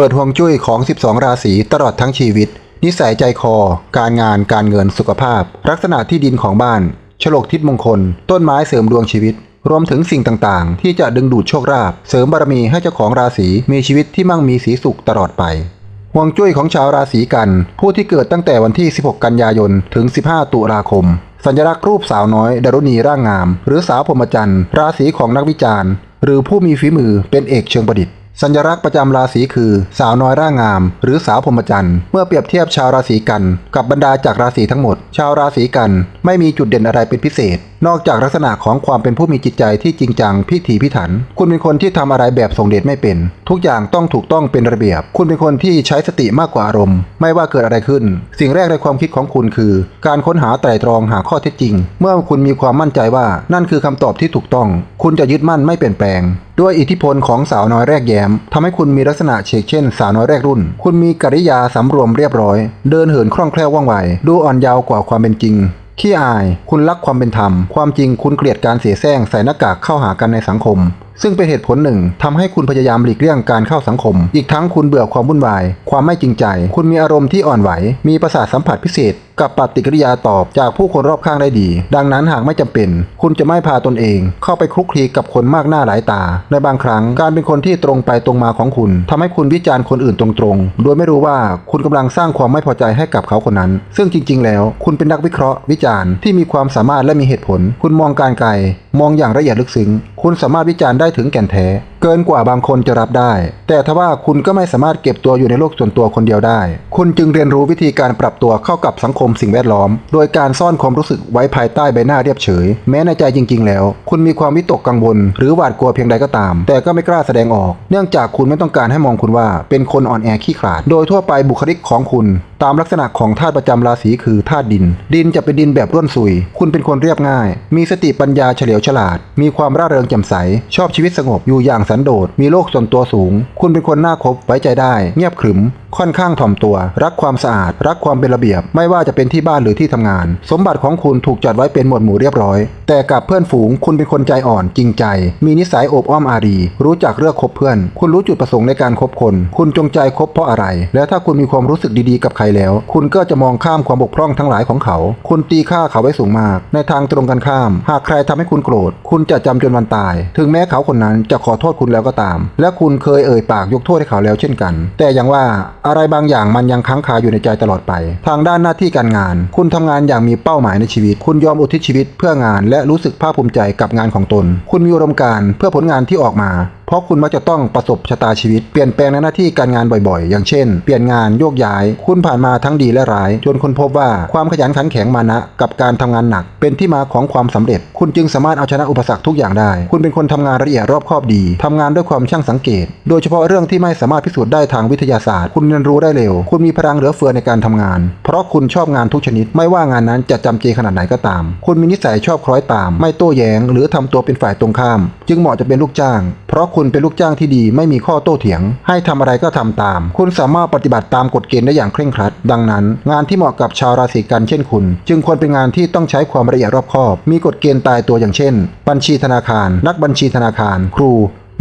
เปิดห่วงจุ้ยของ 12 ราศีตลอดทั้งชีวิต นิสัยใจคอ การงานการเงินสุขภาพ ลักษณะที่ดินของบ้านฉลกทิศมงคล ต้นไม้เสริมดวงชีวิต รวมถึงสิ่งต่างๆ ที่จะดึงดูดโชคลาภเสริมบารมีให้เจ้าของราศีมีชีวิตที่มั่งมีสีสุขตลอดไปห่วงจุ้ยของชาวราศีกัน ผู้ที่เกิดตั้งแต่วันที่ 16 กันยายน ถึง 15 ตุลาคม สัญลักษณ์รูปสาวน้อยดารุณีร่างงาม หรือสาวพรหมจันทร์ราศีของนักวิจารณ์ หรือผู้มีฝีมือเป็นเอกเชิงประดิษฐ์ สัญลักษณ์ประจำราศีคือ สาวน้อยร่างงาม หรือสาวพรหมจันทร์เมื่อเปรียบเทียบชาวราศีกัน กับบรรดาจากราศีทั้งหมด ชาวราศีกันไม่มีจุดเด่นอะไรเป็นพิเศษนอกจากลักษณะของความเป็นผู้มีจิตใจที่จริงจังพิถีพิถัน คุณเป็นคนที่ทำอะไรแบบส่งเดชไม่เป็น ทุกอย่างต้องถูกต้องเป็นระเบียบ คุณเป็นคนที่ใช้สติมากกว่าอารมณ์ ไม่ว่าเกิดอะไรขึ้น สิ่งแรกในความคิดของคุณคือ การค้นหาไตร่ตรองหาข้อเท็จจริง เมื่อคุณมีความมั่นใจว่านั่นคือคำตอบที่ถูกต้อง คุณจะยึดมั่นไม่เปลี่ยนแปลง ด้วยอิทธิพลของสาวน้อยแรกแย้มทำให้คุณมีลักษณะเชกเช่น สาวน้อยแรกรุ่น คุณมีกริยาสำรวมเรียบร้อย เดินเหินคล่องแคล่วว่องไวดูอ่อนเยาว์กว่าความเป็นจริง ขี้อาย คุณรักความเป็นธรรม ความจริงคุณเกลียดการเสียแซงใส่หน้ากากเข้าหากันในสังคม ซึ่งเป็นเหตุผลหนึ่งทำให้คุณพยายามหลีกเลี่ยงการเข้าสังคม อีกทั้งคุณเบื่อความวุ่นวาย ความไม่จริงใจ คุณมีอารมณ์ที่อ่อนไหว มีประสาทสัมผัสพิเศษ กับปฏิกิริยาตอบจากผู้คนรอบข้างได้ดี ดังนั้นหากไม่จำเป็น คุณจะไม่พาตนเอง เข้าไปคลุกคลีกับคนมากหน้าหลายตา ในบางครั้งการเป็นคนที่ตรงไปตรงมาของคุณทำให้คุณวิจารณ์คนอื่นตรงๆ โดยไม่รู้ว่าคุณกำลังสร้างความไม่พอใจให้กับเขาคนนั้น ซึ่งจริง ๆ แล้ว คุณเป็นนักวิเคราะห์วิจารณ์ที่มีความสามารถและมีเหตุผล คุณมองการไกล มองอย่างละเอียดลึกซึ้ง คุณสามารถวิจารณ์ได้ถึงแก่นแท้ เกินกว่าบางคนจะรับได้ แต่ทว่าคุณก็ไม่สามารถเก็บตัวอยู่ในโลกส่วนตัวคนเดียวได้ คุณจึงเรียนรู้วิธีการปรับตัวเข้ากับสังคมสิ่งแวดล้อม โดยการซ่อนความรู้สึกไว้ภายใต้ใบหน้าเรียบเฉย แม้ในใจจริง ๆ แล้ว คุณมีความวิตกกังวลหรือหวาดกลัวเพียงใดก็ตาม แต่ก็ไม่กล้าแสดงออก เนื่องจากคุณไม่ต้องการให้มองคุณว่าเป็นคนอ่อนแอขี้ขลาด โดยทั่วไปบุคลิกของคุณ ตามลักษณะของธาตุประจำราศีคือธาตุดิน ดินจะเป็นดินแบบร่วนซุย คุณเป็นคนเรียบง่าย มีสติปัญญาเฉลียวฉลาด มีความร่าเริงแจ่มใสชอบชีวิตสงบอยู่อย่างสันโดษมีโลกส่วนตัวสูง คุณเป็นคนน่าคบไว้ใจได้ เงียบขรึมค่อนข้างถ่อมตัว รักความสะอาด รักความเป็นระเบียบ ไม่ว่าจะเป็นที่บ้านหรือที่ทำงาน สมบัติของคุณถูกจัดไว้เป็นหมวดหมู่เรียบร้อย แต่กับเพื่อนฝูง คุณเป็นคนใจอ่อนจริงใจ มีนิสัยโอบอ้อมอารี รู้จักเลือกคบเพื่อน คุณรู้จุดประสงค์ในการคบคน คุณจงใจคบเพราะอะไร และถ้าคุณมีความรู้สึกดีๆกับใครแล้ว คุณก็จะมองข้ามความบกพร่องทั้งหลายของเขา คุณตีค่าเขาไว้สูงมาก ในทางตรงกันข้าม หากใครทำให้คุณโกรธ คุณจะจำจนวันตาย ถึงแม้เขาคนนั้นจะขอโทษคุณแล้วก็ตาม และคุณเคยเอ่ยปากยกโทษให้เขาแล้วเช่นกัน แต่อย่างว่าอะไรบางอย่างมันยังค้างคาอยู่ในใจตลอดไป ทางด้านหน้าที่การงาน คุณทำงานอย่างมีเป้าหมายในชีวิต คุณยอมอุทิศชีวิตเพื่องาน และรู้สึกภาคภูมิใจกับงานของตน คุณมีอุดมการเพื่อผลงานที่ออกมา เพราะคุณมักจะต้องประสบชะตาชีวิตเปลี่ยนแปลงในหน้าที่การงานบ่อยๆ อย่างเช่น เปลี่ยนงานโยกย้าย คุณผ่านมาทั้งดีและร้าย จนคุณพบว่าความขยันขันแข็งมานะ กับการทำงานหนัก เป็นที่มาของความสำเร็จ คุณจึงสามารถเอาชนะอุปสรรคทุกอย่างได้ คุณเป็นคนทำงานละเอียดรอบคอบดีทำงานด้วยความช่างสังเกต โดยเฉพาะเรื่องที่ไม่สามารถพิสูจน์ได้ทางวิทยาศาสตร์ คุณเรียนรู้ได้เร็ว คุณมีพลังเหลือเฟือในการทำงาน เพราะคุณชอบงานทุกชนิด ไม่ว่างานนั้นจะจำเจขนาดไหนก็ตาม คุณมีนิสัยชอบคล้อยตาม ไม่โต้แย้ง หรือทำตัวเป็นฝ่ายตรงข้าม จึงเหมาะจะเป็นลูกจ้าง เพราะคุณเป็นลูกจ้างที่ดี ไม่มีข้อโต้เถียง ให้ทำอะไรก็ทำตาม คุณสามารถปฏิบัติตามกฎเกณฑ์ได้อย่างเคร่งครัด ดังนั้น งานที่เหมาะกับชาวราศีกันเช่นคุณ จึงควรเป็นงานที่ต้องใช้ความละเอียดรอบคอบ มีกฎเกณฑ์ตายตัวอย่างเช่น บัญชีธนาคาร นักบัญชีธนาคาร ครู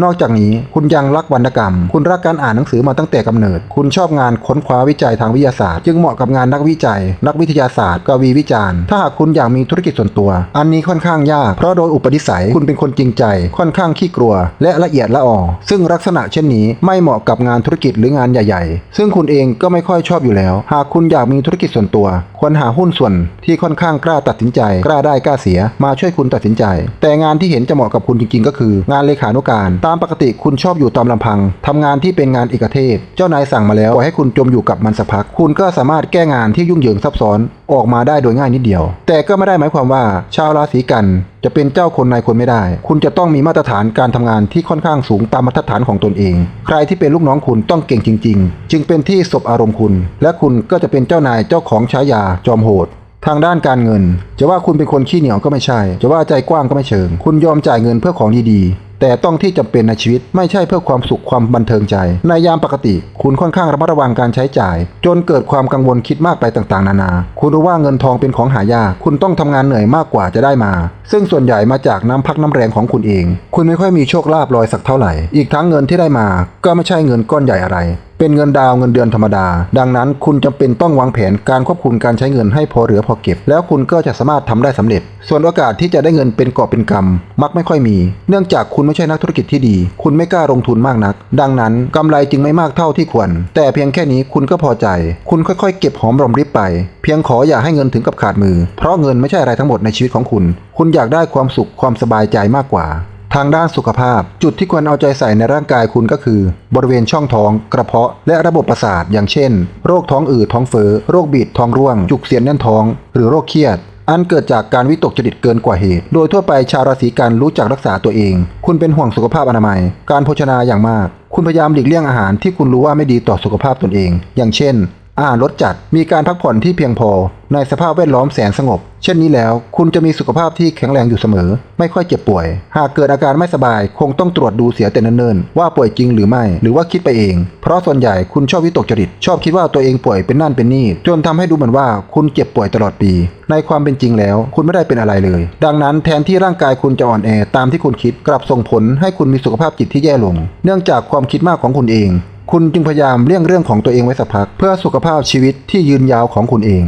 นอกจากนี้คุณยังรักวรรณกรรม คุณรักการอ่านหนังสือมาตั้งแต่กำเนิด คุณชอบงานค้นคว้าวิจัยทางวิทยาศาสตร์ จึงเหมาะกับงานนักวิจัย นักวิทยาศาสตร์กวีวิจารณ์ ถ้าหากคุณอยากมีธุรกิจส่วนตัว อันนี้ค่อนข้างยาก เพราะโดยอุปนิสัยคุณเป็นคนจริงใจ ค่อนข้างขี้กลัว และละเอียดละออซึ่งลักษณะเช่นนี้ไม่เหมาะกับงานธุรกิจหรืองานใหญ่ ๆ ซึ่งคุณเองก็ไม่ค่อยชอบอยู่แล้ว หากคุณอยากมีธุรกิจส่วนตัวควรหาหุ้นส่วนที่ค่อนข้างกล้าตัดสินใจ กล้าได้กล้าเสีย มาช่วยคุณตัดสินใจ แต่งานที่เห็นจะเหมาะกับคุณจริงๆ ก็คือ งานเลขานุการ ตามปกติคุณชอบอยู่ตามลำพังทำงานที่เป็นงานเอกเทศ เจ้านายสั่งมาแล้วปล่อยให้คุณจมอยู่กับมันสักพัก คุณก็สามารถแก้งานที่ยุ่งเหยิงซับซ้อนออกมาได้โดยง่ายนิดเดียว แต่ก็ไม่ได้หมายความว่าชาวราศีกันจะเป็นเจ้าคนนายคนไม่ได้ คุณจะต้องมีมาตรฐานการทำงานที่ค่อนข้างสูงตามมาตรฐานของตนเอง ใครที่เป็นลูกน้องคุณต้องเก่งจริง ๆ จึงเป็นที่สบอารมณ์คุณ และคุณก็จะเป็นเจ้านายเจ้าของฉายาจอมโหดทางด้านการเงิน จะว่าคุณเป็นคนขี้เหนียวก็ไม่ใช่ จะว่าใจกว้างก็ไม่เชิง คุณยอมจ่ายเงินเพื่อของดีๆ แต่ต้องที่จำเป็นในชีวิตไม่ใช่เพื่อความสุขความบันเทิงใจ ในยามปกติ คุณค่อนข้างระมัดระวังการใช้จ่าย จนเกิดความกังวลคิดมากไปต่างๆ นานา คุณรู้ว่าเงินทองเป็นของหายากคุณต้องทำงานเหนื่อยมากกว่าจะได้มา ซึ่งส่วนใหญ่มาจากน้ำพักน้ำแรงของคุณเอง คุณไม่ค่อยมีโชคลาภลอยสักเท่าไหร่ อีกทั้งเงินที่ได้มา ก็ไม่ใช่เงินก้อนใหญ่อะไรเป็นเงินดาวเงินเดือนธรรมดา ดังนั้นคุณจำเป็นต้องวางแผนการควบคุมการใช้เงินให้พอเหลือพอเก็บ แล้วคุณก็จะสามารถทำได้สำเร็จ ส่วนโอกาสที่จะได้เงินเป็นกอบเป็นกำมักไม่ค่อยมี เนื่องจากคุณไม่ใช่นักธุรกิจที่ดี คุณไม่กล้าลงทุนมากนัก ดังนั้นกำไรจึงไม่มากเท่าที่ควร แต่เพียงแค่นี้คุณก็พอใจ คุณค่อยๆ เก็บหอมรอมริบไป เพียงขออย่าให้เงินถึงกับขาดมือ เพราะเงินไม่ใช่อะไรทั้งหมดในชีวิตของคุณ คุณอยากได้ความสุขความสบายใจมากกว่าทางด้านสุขภาพ จุดที่ควรเอาใจใส่ในร่างกายคุณก็คือ บริเวณช่องท้อง กระเพาะและระบบประสาทอย่างเช่น โรคท้องอืดท้องเฟ้อโรคบีดท้องร่วง จุกเสียดแน่นท้อง หรือโรคเครียด อันเกิดจากการวิตกจริตเกินกว่าเหตุ โดยทั่วไปชาวราศีกันรู้จักรักษาตัวเอง คุณเป็นห่วงสุขภาพอนามัย การโภชนาอย่างมาก คุณพยายามหลีกเลี่ยงอาหารที่คุณรู้ว่าไม่ดีต่อสุขภาพตนเอง อย่างเช่นอาหารรสจัด มีการพักผ่อนที่เพียงพอ ในสภาพแวดล้อมแสนสงบ ช่นนี้แล้ว คุณจะมีสุขภาพที่แข็งแรงอยู่เสมอ ไม่ค่อยเจ็บป่วย หากเกิดอาการไม่สบาย คงต้องตรวจดูเสียแต่เนิ่นๆว่าป่วยจริงหรือไม่ หรือว่าคิดไปเอง เพราะส่วนใหญ่คุณชอบวิตกจริต ชอบคิดว่าตัวเองป่วยเป็นนั่นเป็นนี่ จนทำให้ดูเหมือนว่าคุณเจ็บป่วยตลอดปี ในความเป็นจริงแล้ว คุณไม่ได้เป็นอะไรเลย ดังนั้นแทนที่ร่างกายคุณจะอ่อนแอตามที่คุณคิดกลับส่งผลให้คุณมีสุขภาพจิตที่แย่ลง เนื่องจากความคิดมากของคุณเอง คุณจึงพยายามเลี่ยงเรื่องของตัวเองไว้สักพัก เพื่อสุขภาพชีวิตที่ยืนยาวของคุณเอง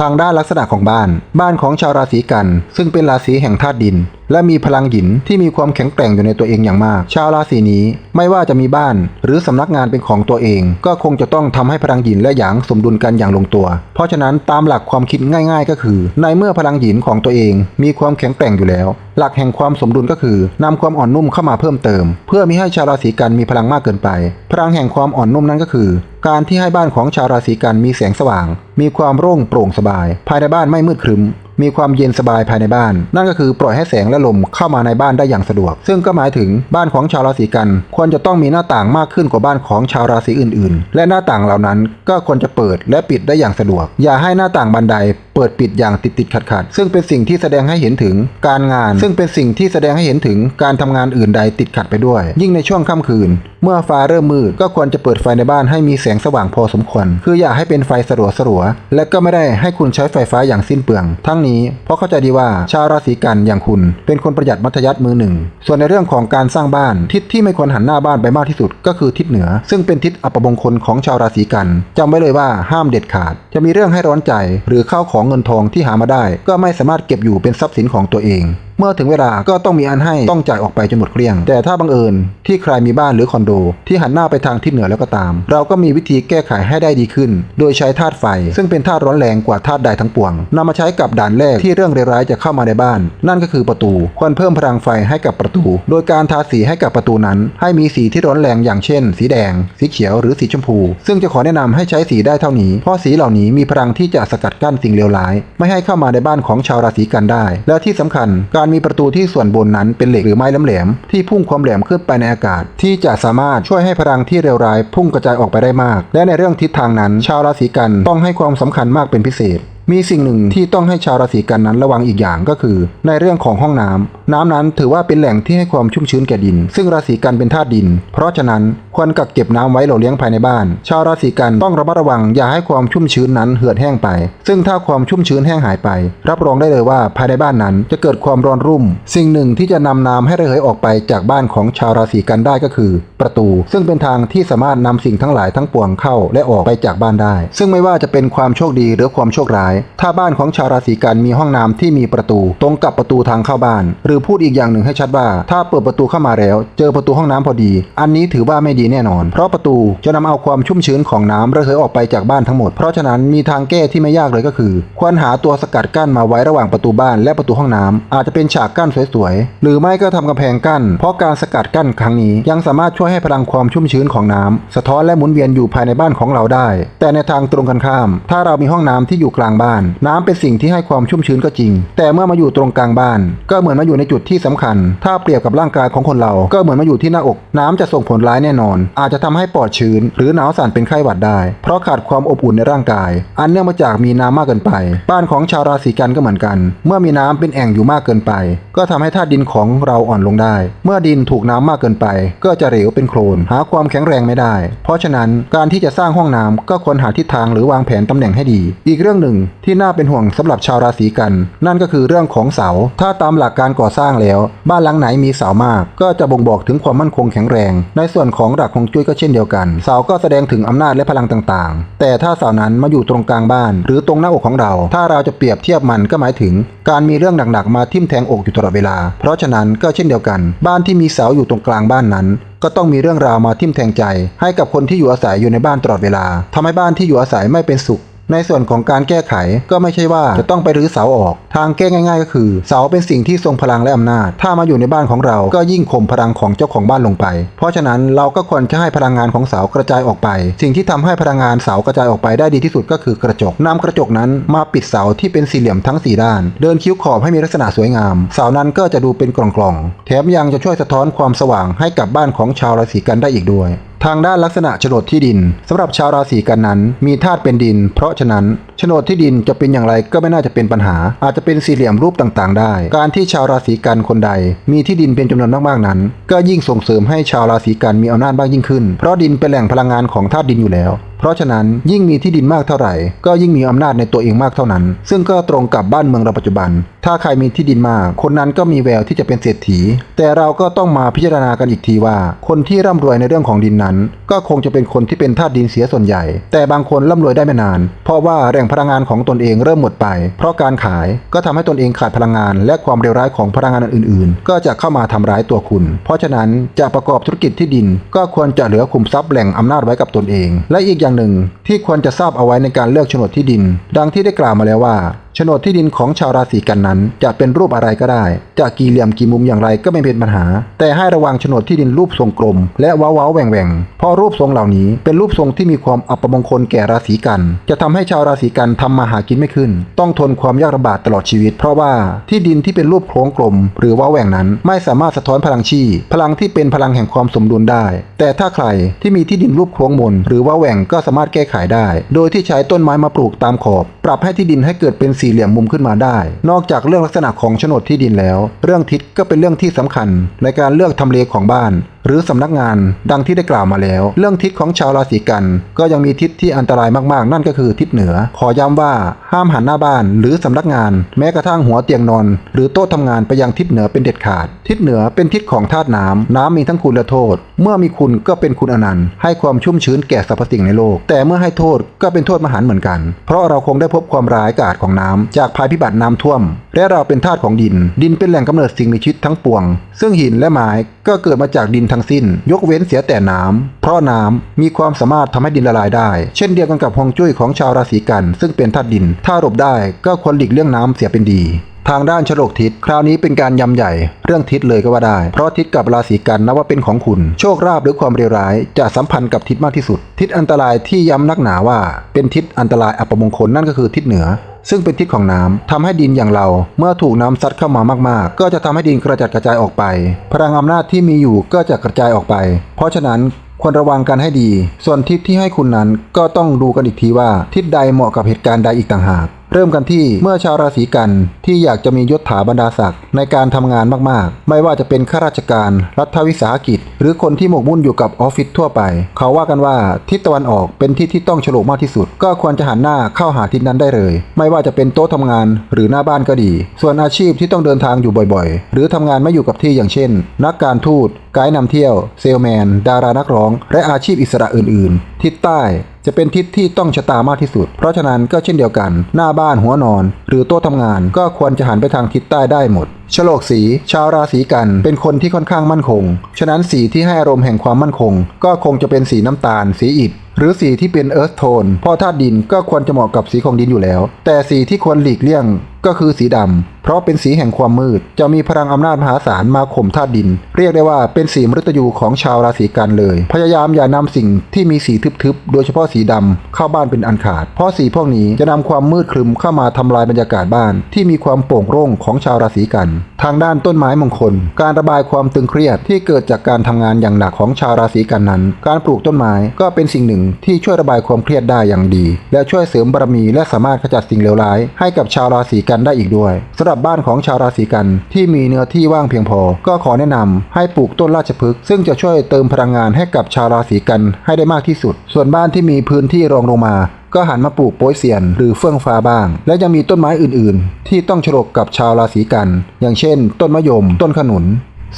ทางด้านลักษณะของบ้าน บ้านของชาวราศีกัน ซึ่งเป็นราศีแห่งธาตุดินและมีพลังหยินที่มีความแข็งแกร่งอยู่ในตัวเองอย่างมาก ชาวราศีนี้ไม่ว่าจะมีบ้าน หรือสำนักงานเป็นของตัวเอง ก็คงจะต้องทำให้พลังหยินและหยางสมดุลกันอย่างลงตัว เพราะฉะนั้นตามหลักความคิดง่าย ๆ ก็คือ ในเมื่อพลังหยินของตัวเอง มีความแข็งแกร่งอยู่แล้ว หลักแห่งความสมดุลก็คือนำความอ่อนนุ่มเข้ามาเพิ่มเติม เพื่อมิให้ชาวราศีกันมีพลังมากเกินไป พลังแห่งความอ่อนนุ่มนั้นก็คือ การที่ให้บ้านของชาวราศีกันมีแสงสว่าง มีความโร่งโปร่งสบาย ภายในบ้านไม่มืดครึ้มมีความเย็นสบายภายในบ้าน นั่นก็คือปล่อยให้แสงและลมเข้ามาในบ้านได้อย่างสะดวก ซึ่งก็หมายถึงบ้านของชาวราศีกัน ควรจะต้องมีหน้าต่างมากขึ้นกว่าบ้านของชาวราศีอื่นๆ และหน้าต่างเหล่านั้นก็ควรจะเปิดและปิดได้อย่างสะดวก อย่าให้หน้าต่างบันได เปิดปิดอย่างติดติดขัดขัดซึ่งเป็นสิ่งที่แสดงให้เห็นถึงการงาน ซึ่งเป็นสิ่งที่แสดงให้เห็นถึงการทำงานอื่นใดติดขัดไปด้วย ยิ่งในช่วงค่ำคืน เมื่อฟ้าเริ่มมืดก็ควรจะเปิดไฟในบ้านให้มีแสงสว่างพอสมควร คืออย่าให้เป็นไฟสลัวสลัวและก็ไม่ได้ให้คุณใช้ไฟฟ้าอย่างสิ้นเปลือง ทั้งนี้เพราะเข้าใจดีว่าชาวราศีกันอย่างคุณ เป็นคนประหยัดมัธยัติมือหนึ่ง ส่วนในเรื่องของการสร้างบ้านทิศที่ไม่ควรหันหน้าบ้านไปมากที่สุด ก็คือทิศเหนือ ซึ่งเป็นทิศอัปมงคลของชาวราศีกันจำไว้เลยว่าห้ามเด็ดขาด จะมีเรื่องให้ร้อนใจหรือข้าวของเงินทองที่หามาได้ ก็ไม่สามารถเก็บอยู่เป็นทรัพย์สินของตัวเองเมื่อถึงเวลาก็ต้องมีอันให้ต้องจ่ายออกไปจนหมดเกลี้ยง แต่ถ้าบังเอิญที่ใครมีบ้านหรือคอนโด ที่หันหน้าไปทางทิศเหนือแล้วก็ตาม เราก็มีวิธีแก้ไขให้ได้ดีขึ้น โดยใช้ธาตุไฟ ซึ่งเป็นธาตุร้อนแรงกว่าธาตุใดทั้งปวงนำมาใช้กับด่านแรกที่เรื่องร้ายๆจะเข้ามาในบ้าน นั่นก็คือประตูควรเพิ่มพลังไฟให้กับประตู โดยการทาสีให้กับประตูนั้น ให้มีสีที่ร้อนแรงอย่างเช่น สีแดง สีเขียวหรือสีชมพู ซึ่งจะขอแนะนำให้ใช้สีได้เท่านี้ เพราะสีเหล่านี้มีพลังที่จะสกัดกั้นสิ่งเลวร้าย ไม่ให้เข้ามาในบ้านของชาวราศีกันได้ และที่สำคัญการการมีประตูที่ส่วนบนนั้นเป็นเหล็กหรือไม้แหลมๆที่พุ่งความแหลมขึ้นไปในอากาศ ที่จะสามารถช่วยให้พลังที่เร็วร้ายพุ่งกระจายออกไปได้มาก และในเรื่องทิศทางนั้น ชาวราศีกันต้องให้ความสำคัญมากเป็นพิเศษ มีสิ่งหนึ่งที่ต้องให้ชาวราศีกันนั้นระวังอีกอย่างก็คือ ในเรื่องของห้องน้ำน้ำนั้นถือว่าเป็นแหล่งที่ให้ความชุ่มชื้นแก่ดิน ซึ่งราศีกันเป็นธาตุดิน เพราะฉะนั้นควรกักเก็บน้ำไว้หล่อเลี้ยงภายในบ้าน ชาวราศีกันต้องระมัดระวังอย่าให้ความชุ่มชื้นนั้นเหือดแห้งไป ซึ่งถ้าความชุ่มชื้นแห้งหายไป รับรองได้เลยว่าภายในบ้านนั้นจะเกิดความร้อนรุ่ม สิ่งหนึ่งที่จะนำน้ำให้ระเหยออกไปจากบ้านของชาวราศีกันได้ก็คือ ประตู ซึ่งเป็นทางที่สามารถนำสิ่งทั้งหลายทั้งปวงเข้าและออกไปจากบ้านได้ ซึ่งไม่ว่าจะเป็นความโชคดีหรือความโชคร้ายถ้าบ้านของชาวราศีกันมีห้องน้ำที่มีประตูตรงกับประตูทางเข้าบ้าน หรือพูดอีกอย่างหนึ่งให้ชัดว่า ถ้าเปิดประตูเข้ามาแล้ว เจอประตูห้องน้ำพอดี อันนี้ถือว่าไม่ดีแน่นอน เพราะประตูจะนำเอาความชุ่มชื้นของน้ำระเหยออกไปจากบ้านทั้งหมด เพราะฉะนั้นมีทางแก้ที่ไม่ยากเลยก็คือ ควรหาตัวสกัดกั้นมาไว้ระหว่างประตูบ้านและประตูห้องน้ำอาจจะเป็นฉากกั้นสวยๆ หรือไม่ก็ทำกำแพงกั้น เพราะการสกัดกั้นครั้งนี้ยังสามารถช่วยให้พลังความชุ่มชื้นของน้ำสะท้อนและหมุนเวียนอยู่ภายในบ้านของเราได้ แต่ในทางตรงกันข้าม ถ้าเรามีห้องน้ำที่อยู่กลางบ้านบ้าน น้ำเป็นสิ่งที่ให้ความชุ่มชื้นก็จริง แต่เมื่อมาอยู่ตรงกลางบ้าน ก็เหมือนมาอยู่ในจุดที่สำคัญ ถ้าเปรียบกับร่างกายของคนเรา ก็เหมือนมาอยู่ที่หน้าอก น้ำจะส่งผลร้ายแน่นอน อาจจะทำให้ปอดชื้น หรือหนาวสั่นเป็นไข้หวัดได้ เพราะขาดความอบอุ่นในร่างกาย อันเนื่องมาจากมีน้ำมากเกินไป บ้านของชาวราศีกันก็เหมือนกัน เมื่อมีน้ำเป็นแอ่งอยู่มากเกินไป ก็ทำให้ธาตุดินของเราอ่อนลงได้ เมื่อดินถูกน้ำมากเกินไป ก็จะเหลวเป็นโคลน หาความแข็งแรงไม่ได้ เพราะฉะนั้นการที่จะสร้างห้องน้ำก็ควรหาทิศทางหรือวางแผนตำแหน่งให้ดี อีกเรื่องหนึ่งที่น่าเป็นห่วงสำหรับชาวราศีกัน นั่นก็คือเรื่องของเสา ถ้าตามหลักการก่อสร้างแล้ว บ้านหลังไหนมีเสามาก ก็จะบ่งบอกถึงความมั่นคงแข็งแรง ในส่วนของหลักของจุ้ยก็เช่นเดียวกัน เสาก็แสดงถึงอำนาจและพลังต่างๆ แต่ถ้าเสานั้นมาอยู่ตรงกลางบ้าน หรือตรงหน้าอกของเรา ถ้าเราจะเปรียบเทียบมันก็หมายถึง การมีเรื่องหนักๆมาทิ่มแทงอกอยู่ตลอดเวลา เพราะฉะนั้นก็เช่นเดียวกัน บ้านที่มีเสาอยู่ตรงกลางบ้านนั้นก็ต้องมีเรื่องราวมาทิ่มแทงใจ ให้กับคนที่อยู่อาศัยอยู่ในบ้านตลอดเวลาทำให้บ้านที่อยู่อาศัยไม่เป็นสุข ในส่วนของการแก้ไขก็ไม่ใช่ว่าจะต้องไปรื้อเสาออก ทางแก้ง่าย ๆ ก็คือ เสาเป็นสิ่งที่ทรงพลังและอำนาจ ถ้ามาอยู่ในบ้านของเราก็ยิ่งข่มพลังของเจ้าของบ้านลงไป เพราะฉะนั้นเราก็ควรจะให้พลังงานของเสากระจายออกไป สิ่งที่ทำให้พลังงานเสากระจายออกไปได้ดีที่สุดก็คือกระจกนำกระจกนั้นมาปิดเสาที่เป็นสี่เหลี่ยมทั้งสี่ด้าน เดินคิ้วขอบให้มีลักษณะสวยงาม เสานั้นก็จะดูเป็นกล่องๆแถมยังจะช่วยสะท้อนความสว่างให้กับบ้านของชาวราศีกันได้อีกด้วย ทางด้านลักษณะโฉนดที่ดินสำหรับชาวราศีกันนั้น มีธาตุเป็นดิน เพราะฉะนั้นโฉนดที่ดินจะเป็นอย่างไรก็ไม่น่าจะเป็นปัญหา อาจจะเป็นสี่เหลี่ยมรูปต่างๆ ได้ การที่ชาวราศีกันคนใด มีที่ดินเป็นจำนวนมากๆนั้น ก็ยิ่งส่งเสริมให้ชาวราศีกันมีอำนาจมากยิ่งขึ้น เพราะดินเป็นแหล่งพลังงานของธาตุดินอยู่แล้ว เพราะฉะนั้นยิ่งมีที่ดินมากเท่าไหร่ ก็ยิ่งมีอำนาจในตัวเองมากเท่านั้น ซึ่งก็ตรงกับบ้านเมืองเราปัจจุบัน ถ้าใครมีที่ดินมาก คนนั้นก็มีแววที่จะเป็นเศรษฐี แต่เราก็ต้องมาพิจารณากันอีกทีว่า คนที่ร่ำรวยในเรื่องของดินนั้น ก็คงจะเป็นคนที่เป็นธาตุดินเสียส่วนใหญ่ แต่บางคนร่ำรวยได้ไม่นาน เพราะว่าแหล่งพลังงานของตนเองเริ่มหมดไป เพราะการขายก็ทำให้ตนเองขาดพลังงาน และความเลวร้ายของพลังงานอื่น ๆ ก็จะเข้ามาทำร้ายตัวคุณ เพราะฉะนั้นจะประกอบธุรกิจที่ดิน ก็ควรจะเหลือขุมทรัพย์แหล่งอำนาจไว้กับตนเอง และอีกอย่างหนึ่งที่ควรจะทราบเอาไว้ในการเลือกโฉนดที่ดิน ดังที่ได้กล่าวมาแล้วว่า โฉนดที่ดินของชาวราศีกันนั้น จะเป็นรูปอะไรก็ได้ จะกี่เหลี่ยมกี่มุมอย่างไรก็ไม่เป็นปัญหา แต่ให้ระวังโฉนดที่ดินรูปทรงกลม และว้าว้าแหว่งแหว่งเพราะรูปทรงเหล่านี้เป็นรูปทรงที่มีความอัปมงคลแก่ราศีกัน จะทำให้ชาวราศีกันทำมาหากินไม่ขึ้น ต้องทนความยากลำบากตลอดชีวิต เพราะว่าที่ดินที่เป็นรูปโค้งกลม หรือว้าแหว่งนั้น ไม่สามารถสะท้อนพลังชีพลังที่เป็นพลังแห่งความสมดุลได้ แต่ถ้าใครที่มีที่ดินรูปโค้งมน หรือว้าแหว่งก็สามารถแก้ไขได้ โดยที่ใช้ต้นไม้มาปลูกตามขอบ ปรับให้ที่ดินให้เกิดเป็นสีี่เหลี่ยมมุมขึ้นมาได้ นอกจากเรื่องลักษณะของโฉนดที่ดินแล้ว เรื่องทิศก็เป็นเรื่องที่สำคัญในการเลือกทำเลของบ้าน หรือสำนักงานดังที่ได้กล่าวมาแล้ว เรื่องทิศของชาวราศีกัน ก็ยังมีทิศที่อันตรายมากๆ นั่นก็คือทิศเหนือ ขอย้ำว่าห้ามหันหน้าบ้านหรือสำนักงาน แม้กระทั่งหัวเตียงนอน หรือโต๊ะทำงานไปยังทิศเหนือเป็นเด็ดขาด ทิศเหนือเป็นทิศของธาตุน้ำน้ำมีทั้งคุณและโทษ เมื่อมีคุณก็เป็นคุณอนันต์ ให้ความชุ่มชื้นแก่สรรพสิ่งในโลก แต่เมื่อให้โทษก็เป็นโทษมหันเหมือนกัน เพราะเราคงได้พบความร้ายกาจของน้ำจากภัยพิบัติน้ำท่วม และเราเป็นธาตุของดิน ดินเป็นแหล่งกำเนิดสิ่งมีชีวิตทั้งปวง ซึ่งหินและไม้ก็เกิดมาจากดินทั้งสิ้น ยกเว้นเสียแต่น้ำเพราะน้ำมีความสามารถทำให้ดินละลายได้ เช่นเดียวกันกับฮวงจุ้ยของชาวราศีกัน ซึ่งเป็นธาตุดิน ถ้าหลบได้ก็ควรหลีกเลี่ยงน้ำเสียเป็นดี ทางด้านโฉลกทิศคราวนี้เป็นการยำใหญ่ เรื่องทิศเลยก็ว่าได้ เพราะทิศกับราศีกันนับว่าเป็นของคุณ โชคราบหรือความเลวร้าย จะสัมพันธ์กับทิศมากที่สุด ทิศอันตรายที่ย้ำนักหนาว่า เป็นทิศอันตรายอัปมงคลนั่นก็คือทิศเหนือซึ่งเป็นทิศของน้ำทำให้ดินอย่างเรา เมื่อถูกน้ำซัดเข้ามามากๆ ก็จะทำให้ดินกระจัดกระจายออกไป พลังอำนาจที่มีอยู่ก็จะกระจายออกไป เพราะฉะนั้นควรระวังกันให้ดี ส่วนทิศที่ให้คุณนั้นก็ต้องดูกันอีกทีว่าทิศใดเหมาะกับเหตุการณ์ใดอีกต่างหาก เริ่มกันที่เมื่อชาวราศีกันที่อยากจะมียศถาบรรดาศักดิ์ในการทำงานมากๆ ไม่ว่าจะเป็นข้าราชการ รัฐวิสาหกิจ หรือคนที่หมกมุ่นอยู่กับออฟฟิศทั่วไป เขาว่ากันว่าทิศตะวันออกเป็นทิศที่ต้องฉลกมากที่สุด ก็ควรจะหันหน้าเข้าหาทิศนั้นได้เลย ไม่ว่าจะเป็นโต๊ะทำงานหรือหน้าบ้านก็ดี ส่วนอาชีพที่ต้องเดินทางอยู่บ่อยๆ หรือทำงานไม่อยู่กับที่อย่างเช่น นักการทูต ไกด์นำเที่ยว เซลแมน ดารานักร้อง และอาชีพอิสระอื่น ๆ ทิศใต้จะเป็นทิศที่ต้องชะตามากที่สุด เพราะฉะนั้นก็เช่นเดียวกัน หน้าบ้านหัวนอน หรือโต๊ะทำงานก็ควรจะหันไปทางทิศใต้ได้หมดฉลกสี ชาวราศีกัน เป็นคนที่ค่อนข้างมั่นคง ฉะนั้นสีที่ให้อารมณ์แห่งความมั่นคง ก็คงจะเป็นสีน้ำตาล สีอิฐ หรือสีที่เป็นเอิร์ธโทนเพราะธาตุดินก็ควรจะเหมาะกับสีของดินอยู่แล้ว แต่สีที่ควรหลีกเลี่ยงก็คือสีดำเพราะเป็นสีแห่งความมืด จะมีพลังอำนาจมหาศาลมาข่มธาตุดิน เรียกได้ว่าเป็นสีมฤตยูของชาวราศีกันเลย พยายามอย่านำสิ่งที่มีสีทึบๆ โดยเฉพาะสีดำเข้าบ้านเป็นอันขาด เพราะสีพวกนี้จะนำความมืดครึมเข้ามาทำลายบรรยากาศบ้าน ที่มีความโปร่งโล่งของชาวราศีกัน ทางด้านต้นไม้มงคล การระบายความตึงเครียดที่เกิดจากการทำงานอย่างหนักของชาวราศีกันนั้น การปลูกต้นไม้ก็เป็นสิ่งหนึ่งที่ช่วยระบายความเครียดได้อย่างดี และช่วยเสริมบารมีและสามารถขจัดสิ่งเลวร้าย ให้กับชาวราศีกันได้อีกด้วยสำหรับบ้านของชาวราศีกันที่มีเนื้อที่ว่างเพียงพอ ก็ขอแนะนำให้ปลูกต้นราชพฤกษ์ซึ่งจะช่วยเติมพลังงานให้กับชาวราศีกันให้ได้มากที่สุด ส่วนบ้านที่มีพื้นที่รองลงมาก็หันมาปลูกโป๊ยเซียนหรือเฟื่องฟ้าบ้าง และยังมีต้นไม้อื่น ๆ ที่ต้องฉลกกับชาวราศีกัน อย่างเช่น ต้นมะยม ต้นขนุน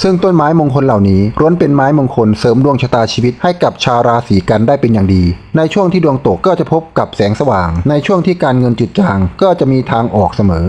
ซึ่งต้นไม้มงคลเหล่านี้ล้วนเป็นไม้มงคลเสริมดวงชะตาชีวิตให้กับชาวราศีกันได้เป็นอย่างดี ในช่วงที่ดวงตกก็จะพบกับแสงสว่าง ในช่วงที่การเงินจุดจางก็จะมีทางออกเสมอ